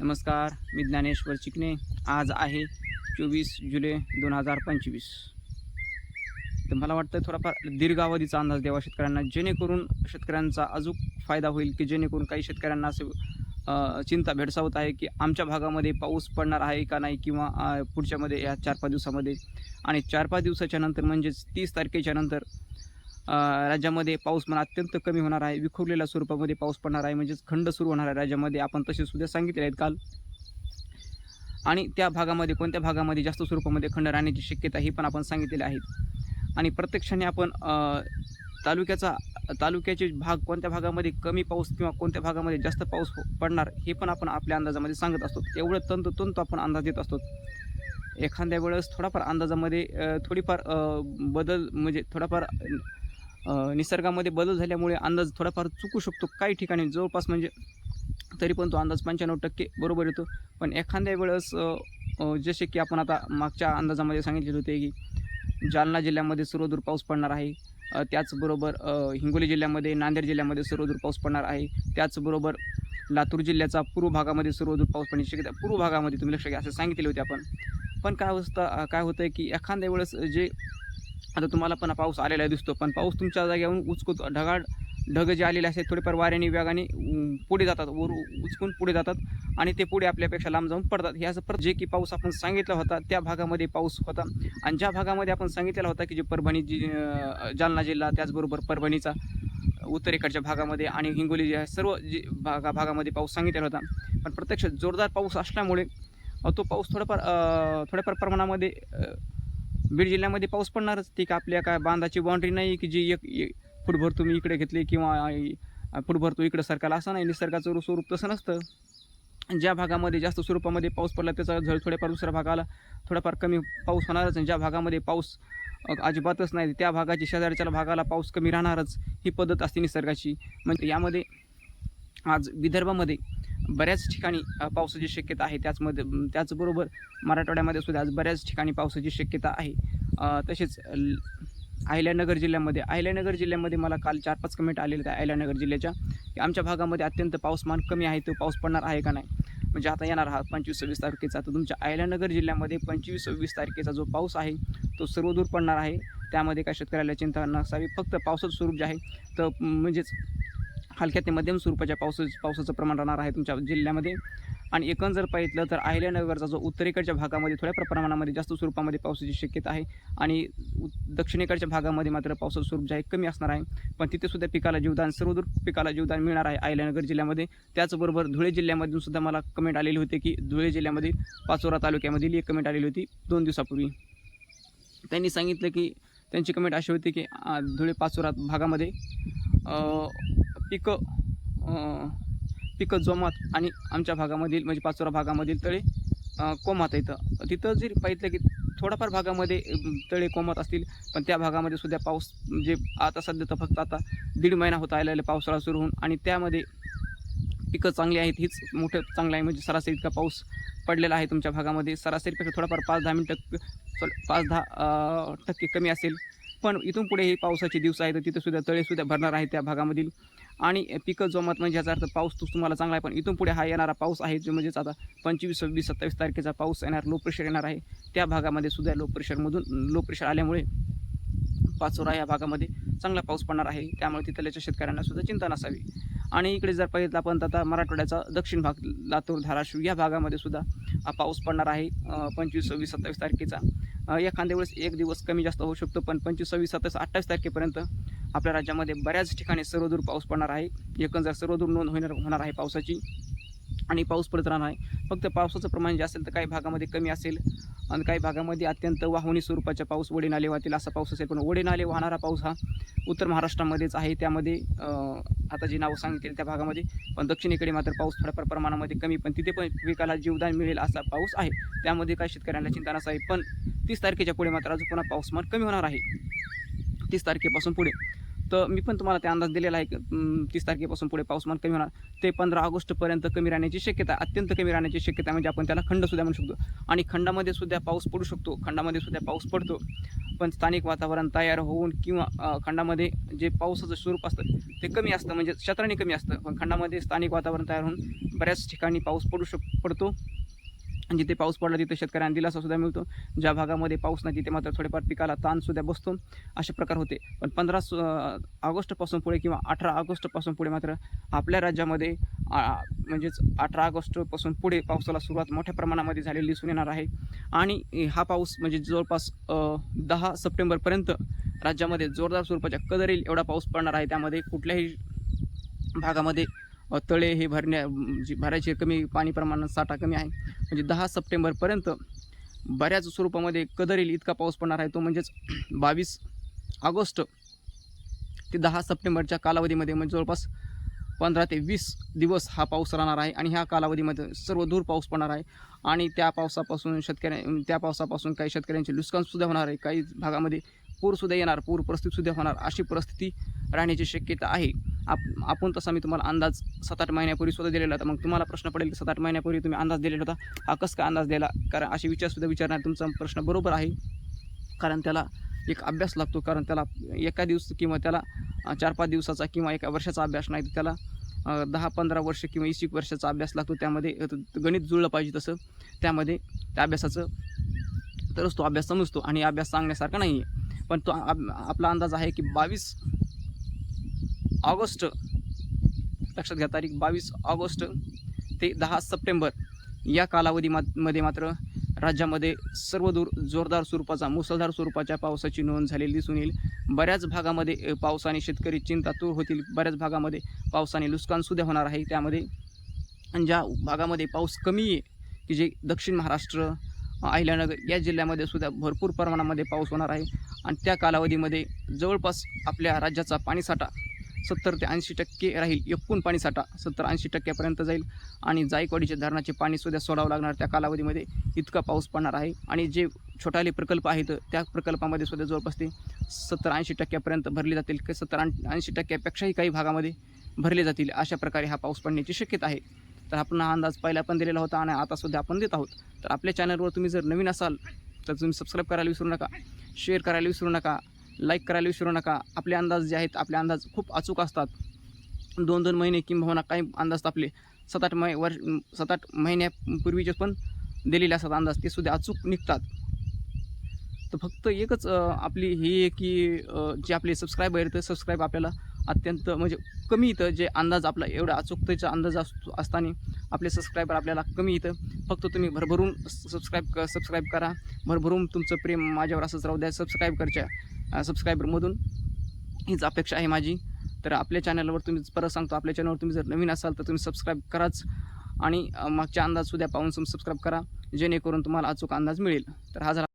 नमस्कार मी ज्ञानेश्वर चिकणे आज आहे चोवीस जुलै दोन हजार पंचवीस. तर मला वाटतं थोडाफार दीर्घावधीचा अंदाज द्यावा शेतकऱ्यांना जेणेकरून शेतकऱ्यांचा अजून फायदा होईल की जेणेकरून काही शेतकऱ्यांना असं चिंता भेडसावत आहे की आमच्या भागामध्ये पाऊस पडणार आहे का नाही किंवा पुढच्यामध्ये या चार पाच दिवसामध्ये. आणि चार पाच दिवसाच्या नंतर म्हणजेच तीस तारखेच्या नंतर राज्यामध्ये पाऊस पण अत्यंत कमी होणार आहे. विखुरलेल्या स्वरूपामध्ये पाऊस पडणार आहे. म्हणजेच खंड सुरू होणार आहे राज्यामध्ये. आपण तसे सुद्धा सांगितले आहेत काल. आणि त्या भागामध्ये कोणत्या भागामध्ये जास्त स्वरूपामध्ये खंड राहण्याची शक्यता ही पण आपण सांगितलेली आहेत. आणि प्रत्यक्षाने आपण तालुक्याचा तालुक्याचे भाग कोणत्या भागामध्ये कमी पाऊस किंवा कोणत्या भागामध्ये जास्त पाऊस हो, पडणार हे पण आपण आपल्या अंदाजामध्ये सांगत असतो. एवढं तंतोतंत आपण अंदाज देत असतो. एखाद्या वेळेस थोडाफार अंदाजामध्ये थोडीफार बदल म्हणजे थोडाफार निसर्गामध्ये बदल झाल्यामुळे अंदाज थोडाफार चुकू शकतो. काही ठिकाणी जवळपास म्हणजे तरी पण तो अंदाज पंच्याण्णव टक्के बरोबर येतो. पण एखाद्या वेळेस जसे की आपण आता मागच्या अंदाजामध्ये सांगितलेले होते की जालना जिल्ह्यामध्ये सर्वदूर पाऊस पडणार आहे. त्याचबरोबर हिंगोली जिल्ह्यामध्ये नांदेड जिल्ह्यामध्ये सर्वदूर पाऊस पडणार आहे. त्याचबरोबर लातूर जिल्ह्याचा पूर्व भागामध्ये सर्वदूर पाऊस पडण्याची शक्यता पूर्व भागामध्ये तुम्ही लक्ष घ्या असं सांगितले होते आपण. पण काय होतं काय होतं आहे की एखाद्या वेळेस जे आता तुम्हाला पण पाऊस आलेला दिसतो पण पाऊस तुमच्या जागेवरून उचकूत ढगाळ ढग जे आलेले असतात थोडेफार वाऱ्याने वेगाने पुढे जातात वर उचकून पुढे जातात आणि ते पुढे आपल्यापेक्षा लांब जाऊन पडतात. हे असं पर जे की पाऊस आपण सांगितला होता त्या भागामध्ये पाऊस होता. आणि ज्या भागामध्ये आपण सांगितलेला होता की जे परभणी जी जालना जिल्हा त्याचबरोबर परभणीचा उत्तरेकडच्या भागामध्ये आणि हिंगोली जे आहे सर्व जे भागा भागामध्ये पाऊस सांगितलेला होता. पण प्रत्यक्ष जोरदार पाऊस असल्यामुळे तो पाऊस थोडाफार थोड्याफार प्रमाणामध्ये बीड जिल्ह्यामध्ये पाऊस पडणारच. ती का आपल्या काय बांधाची बाउंड्री नाही की जी एक फुटभर तुम्ही इकडे घेतली किंवा फुटभर तो इकडे सरकारला असं नाही निसर्गाचं स्वरूप तसं नसतं. ज्या भागामध्ये जास्त स्वरूपामध्ये पाऊस पडला त्याचा झळ थोड्याफार दुसऱ्या भागाला थोडाफार कमी पाऊस होणारच आणि ज्या भागामध्ये पाऊस अजिबातच नाही त्या भागाची शेजारच्या भागाला पाऊस कमी राहणारच ही पद्धत असते निसर्गाची. म्हणजे यामध्ये आज विदर्भामध्ये बऱ्याच ठिकाणी पावसाची शक्यता आहे. त्याचमध्ये त्याचबरोबर मराठवाड्यामध्ये सुद्धा आज बऱ्याच ठिकाणी पावसाची शक्यता आहे. तसेच ल- अहिल्यानगर जिल्ह्यामध्ये अहिल्यानगर जिल्ह्यामध्ये मला काल चार पाच कमेंट आलेले त्या अहिल्यानगर जिल्ह्याच्या की आमच्या भागामध्ये अत्यंत पाऊसमान कमी आहे तो पाऊस पडणार आहे का नाही? म्हणजे आता येणार हा पंचवीस सव्वीस तारखेचा. तर तुमच्या अहिल्यानगर जिल्ह्यामध्ये पंचवीस सव्वीस तारखेचा जो पाऊस आहे तो सर्वदूर पडणार आहे. त्यामध्ये काय शेतकऱ्याला चिंता नसावी. फक्त पावसाचं स्वरूप जे आहे तर म्हणजेच हलक्या ते मध्यम स्वरूपाच्या पावसा पावसाचं प्रमाण राहणार आहे तुमच्या जिल्ह्यामध्ये. आणि एकूण जर पाहितलं तर अहिल्यानगरचा जो उत्तरेकडच्या भागामध्ये थोड्या प्रमाणामध्ये जास्त स्वरूपामध्ये पावसाची शक्यता आहे. आणि उ- दक्षिणेकडच्या भागामध्ये मात्र पावसाचं स्वरूप जे आहे कमी असणार आहे. पण तिथेसुद्धा पिकाला जीवदान सर्वदूर पिकाला जीवदान मिळणार आहे अहिल्यानगर जिल्ह्यामध्ये. त्याचबरोबर धुळे जिल्ह्यामधून सुद्धा मला कमेंट आलेली होती की धुळे जिल्ह्यामध्ये पाचोरा तालुक्यामधील एक कमेंट आलेली होती दोन दिवसापूर्वी. त्यांनी सांगितलं की त्यांची कमेंट अशी होती की धुळे पाचोरा भागामध्ये पिकं पिकं जोमात आणि आमच्या भागामधील म्हणजे पाचोरा भागामधील तळे कोमात येतं तिथं जर पाहिलं की थोडाफार भागामध्ये तळे कोमात असतील पण त्या भागामध्ये सुद्धा पाऊस म्हणजे आता सध्या तर फक्त आता दीड महिना होता आलेला पावसाळा सुरू होऊन आणि त्यामध्ये पिकं चांगली आहेत हीच मोठं चांगलं आहे. म्हणजे सरासरी इतका पाऊस पडलेला आहे तुमच्या भागामध्ये. सरासरीपेक्षा थोडाफार पाच दहा मिनटं पाच दहा टक्के कमी असेल. पण इथून पुढे हे पावसाचे दिवस आहेत तर तिथं सुद्धा तळेसुद्धा भरणार आहे त्या भागामधील. आणि पिकं जोमात म्हणजे याचा अर्थ पाऊस तो तुम्हाला चांगला आहे पण इथून पुढे हा येणारा पाऊस आहे जो म्हणजेच आता पंचवीस सव्वीस सत्तावीस तारखेचा पाऊस येणार लो प्रेशर येणार आहे. त्या भागामध्ये सुद्धा लो प्रेशरमधून लो प्रेशर आल्यामुळे पाचोरा या भागामध्ये चांगला पाऊस पडणार आहे. त्यामुळे तिथल्याच्या शेतकऱ्यांना सुद्धा चिंता नसावी. आणि इकडे जर पाहिलं आपण तर आता मराठवाड्याचा दक्षिण भाग लातूर धाराशिव या भागामध्ये सुद्धा पाऊस पडणार आहे पंचवीस सव्वीस सत्तावीस तारखेचा. एखाद्या वेळेस एक दिवस कमी जास्त होऊ शकतो पण पंचवीस सव्वीस सत्तावीस अठ्ठावीस तारखेपर्यंत आपल्या राज्यामध्ये बऱ्याच ठिकाणी सर्वदूर पाऊस पडणार आहे. एकंदर सर्वदूर नोंद होणार होणार आहे पावसाची आणि पाऊस पडत राहणार आहे फक्त पावसाचं प्रमाण जे असेल तर काही भागामध्ये कमी असेल. आणि काही भागामध्ये अत्यंत वाहवणी स्वरूपाचा पाऊस वडे नाले वाहतील असा पाऊस असेल पण वडे नाले वाहणारा पाऊस हा उत्तर महाराष्ट्रामध्येच आहे. त्यामध्ये आता जी नावं सांगितली त्या भागामध्ये पण दक्षिणेकडे मात्र पाऊस थोड्याफार प्रमाणामध्ये कमी पण तिथे पण पिकाला जीवदान मिळेल असा पाऊस आहे. त्यामध्ये काही शेतकऱ्यांना चिंता नसावी पण तीस तारखेच्या पुढे मात्र अजून पुन्हा पाऊसमान कमी होणार आहे. तीस तारखेपासून पुढे तर मी पण तुम्हाला ते अंदाज दिलेला आहे तीस तारखेपासून पुढे पाऊसमान कमी होणार. ते पंधरा ऑगस्टपर्यंत कमी राहण्याची शक्यता अत्यंत कमी राहण्याची शक्यता म्हणजे आपण त्याला खंड सुद्धा म्हणू शकतो. आणि खंडामध्ये सुद्धा पाऊस पडू शकतो. खंडामध्ये सुद्धा पाऊस पडतो. पण स्थानिक वातावरण तयार होऊन किंवा खंडामध्ये जे पावसाचं स्वरूप असतं ते कमी असतं. म्हणजे क्षेत्राने कमी असतं. पण खंडामध्ये स्थानिक वातावरण तयार होऊन बऱ्याच ठिकाणी पाऊस पडू शक पडतो. जिथे पाऊस पडला तिथे शेतकऱ्यांना दिलासासुद्धा मिळतो. ज्या भागामध्ये पाऊस नाही तिथे मात्र थोडेफार पिकाला ताणसुद्धा बसतो. असे प्रकार होते. पण पंधरा सु ऑगस्टपासून पुढे किंवा अठरा ऑगस्टपासून पुढे मात्र आपल्या राज्यामध्ये आ, म्हणजेच अठरा ऑगस्टपासून पुढे पावसाला सुरुवात मोठ्या प्रमाणामध्ये झालेली दिसून येणार आहे. आणि हा पाऊस म्हणजे जवळपास दहा सप्टेंबरपर्यंत राज्यामध्ये जोरदार स्वरूपाच्या कदरील एवढा पाऊस पडणार आहे. त्यामध्ये कुठल्याही भागामध्ये तळे हे भरण्या म्हणजे जी भरायचे कमी पाणी प्रमाणात साठा कमी आहे. म्हणजे दहा सप्टेंबरपर्यंत बऱ्याच स्वरूपामध्ये कदर येईल इतका पाऊस पडणार आहे. तो म्हणजेच बावीस ऑगस्ट ते दहा सप्टेंबरच्या कालावधीमध्ये म्हणजे जवळपास पंधरा ते वीस दिवस हा पाऊस राहणार आहे आणि ह्या कालावधीमध्ये सर्व दूर पाऊस पडणार आहे. आणि त्या पावसापासून शेतकऱ्या त्या पावसापासून काही शेतकऱ्यांचे नुकसानसुद्धा होणार आहे. काही भागामध्ये पूरसुद्धा येणार पूर परिस्थितीसुद्धा होणार अशी परिस्थिती राहण्याची शक्यता आहे. आप आपण तसा मी तुम्हाला अंदाज सात आठ महिन्यापूर्वी सुद्धा दिलेला होता. मग तुम्हाला प्रश्न पडेल की सात आठ महिन्यापूर्वी तुम्ही अंदाज दिलेला होता. हा कसं का अंदाज दिला? कारण असे विचारसुद्धा विचारणार तुमचा प्रश्न बरोबर आहे. कारण त्याला एक अभ्यास लागतो. कारण त्याला एका दिवस किंवा त्याला चार पाच दिवसाचा किंवा एका वर्षाचा अभ्यास नाही. त्याला दहा पंधरा वर्ष किंवा वीस वर्षाचा अभ्यास लागतो. त्यामध्ये गणित जुळलं पाहिजे तसं. त्यामध्ये त्या अभ्यासाचं तरच तो अभ्यास समजतो. आणि अभ्यास सांगण्यासारखा नाही आहे पण तो आप- आपला अंदाज आहे की बावीस ऑगस्ट लक्षात घ्या तारीख बावीस ऑगस्ट ते दहा सप्टेंबर या कालावधीमध्ये मात्र राज्यामध्ये सर्वदूर जोरदार स्वरूपाचा मुसळधार स्वरूपाच्या पावसाची नोंद झालेली दिसून येईल. बऱ्याच भागामध्ये पावसाने शेतकरी चिंतातूर होतील. बऱ्याच भागामध्ये पावसाने नुकसानसुद्धा होणार आहे. त्यामध्ये आणि ज्या भागामध्ये पाऊस कमी आहे की जे दक्षिण महाराष्ट्र अहिल्यानगर या जिल्ह्यामध्ये सुद्धा भरपूर प्रमाणामध्ये पाऊस होणार आहे. आणि त्या कालावधीमध्ये जवळपास आपल्या राज्याचा पाणीसाठा सत्तर ते ऐंशी टक्के राहील. एकूण पाणीसाठा सत्तर ऐंशी टक्क्यापर्यंत जाईल आणि जायकवाडीच्या धरणाचे पाणीसुद्धा सोडावं लागणार. त्या कालावधीमध्ये इतका पाऊस पडणार आहे आणि जे छोटाले प्रकल्प आहेत त्या प्रकल्पामध्ये सुद्धा जवळपास ते सत्तर ऐंशी टक्क्यापर्यंत भरले जातील. की सत्तर ऐंशी टक्क्यापेक्षाही काही भागामध्ये भरले जातील अशा प्रकारे हा पाऊस पडण्याची शक्यता आहे. तर आपण हा अंदाज पहिला पण दिलेला होता आणि आता सुद्धा आपण देत आहोत. तर आपल्या चॅनलवर तुम्ही जर नवीन असाल तर तुम्ही सबस्क्राईब करायला विसरू नका शेअर करायला विसरू नका लाईक करायला विसरू नका. आपले अंदाज जे आहेत आपले अंदाज खूप अचूक असतात. दोन दोन महिने किंबहुना काही अंदाज आपले सात आठ मै वर्ष सात आठ महिन्यापूर्वीचे पण दिलेले असतात अंदाज. ते सुद्धा अचूक निघतात. तर फक्त एकच आपली ही आहे की जे आपले सबस्क्राईब आहेत तर सबस्क्राईब आपल्याला अत्यंत म्हणजे कमी इथं जे अंदाज आपला एवढा अचूकतेचा अंदाज असतो असताना आपले सबस्क्रायबर आपल्याला कमी इथं. फक्त तुम्ही भरभरून सबस्क्राईब सबस्क्राईब करा. भरभरून तुमचं प्रेम माझ्यावर असंच राहू द्या. सबस्क्राईब करच्या. सबस्क्रायबरमधून हीच अपेक्षा आहे माझी. तर आपल्या चॅनलवर तुम्ही परत सांगतो आपल्या चॅनलवर तुम्ही जर नवीन असाल तर तुम्ही सबस्क्राईब कराच. आणि मागच्या अंदाज सुद्धा पाहून सबस्क्राईब करा. जेणेकरून तुम्हाला अचूक अंदाज मिळेल. तर हा झाला